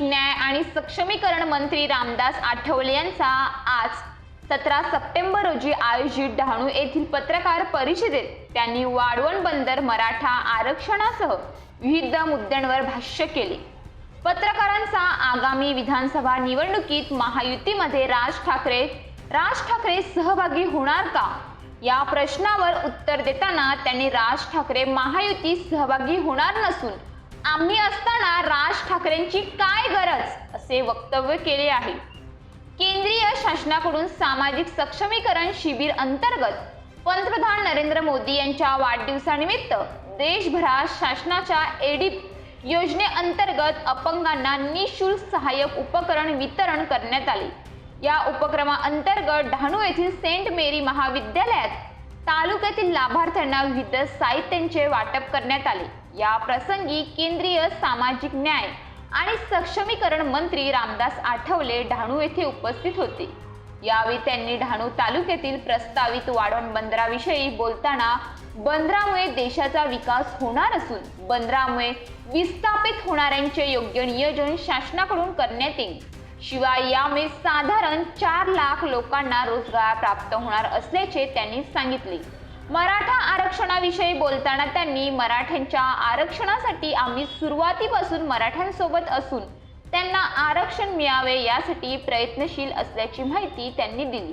न्याय आणि सक्षमीकरण मंत्री रामदास आठवले यांचा आज सतरा सप्टेंबर रोजी आयोजित डहाणू येथील पत्रकार परिषदेत त्यांनी वाढवण बंदर मराठा आरक्षणासह विविध मुद्द्यांवर भाष्य केले. पत्रकारांचा आगामी विधानसभा निवडणुकीत महायुतीमध्ये राज ठाकरे राज ठाकरे सहभागी होणार का? या प्रश्नावर उत्तर देताना त्यांनी राज ठाकरे महायुती सहभागी होणार नसून आम्ही असताना राज ठाकरेंची काय गरज असे वक्तव्य केले आहे. केंद्रीय शासनाकडून सामाजिक सक्षमीकरण शिबिर अंतर्गत पंतप्रधान नरेंद्र मोदी यांच्या वाढदिवसानिमित्त देशभरात शासनाच्या एडिप योजनेअंतर्गत अपंगांना निशुल्क सहाय्यक उपकरण वितरण करण्यात आले. या उपक्रमाअंतर्गत डहाणू येथील सेंट मेरी महाविद्यालयात तालुक्यातील लाभार्थ्यांना विविध साहित्यांचे वाटप करण्यात आले. या प्रसंगी केंद्रीय सामाजिक न्याय आणि सक्षमीकरण मंत्री रामदास आठवले डहाणू येथे उपस्थित होते. यावेळी त्यांनी डहाणू तालुक्यातील प्रस्तावित वाढवण बंदराविषयी बोलताना बंदरामुळे देशाचा विकास होणार असून बंदरामुळे विस्थापित होणाऱ्यांचे योग्य नियोजन शासनाकडून करण्यात येईल. शिवाय यामुळे साधारण चार लाख लोकांना रोजगार प्राप्त होणार असल्याचे त्यांनी सांगितले. मराठा आरक्षणाविषयी बोलताना त्यांनी मराठ्यांच्या आरक्षणासाठी आम्ही सुरुवातीपासून मराठ्यांसोबत असून त्यांना आरक्षण मिळावे यासाठी प्रयत्नशील असल्याची माहिती त्यांनी दिली.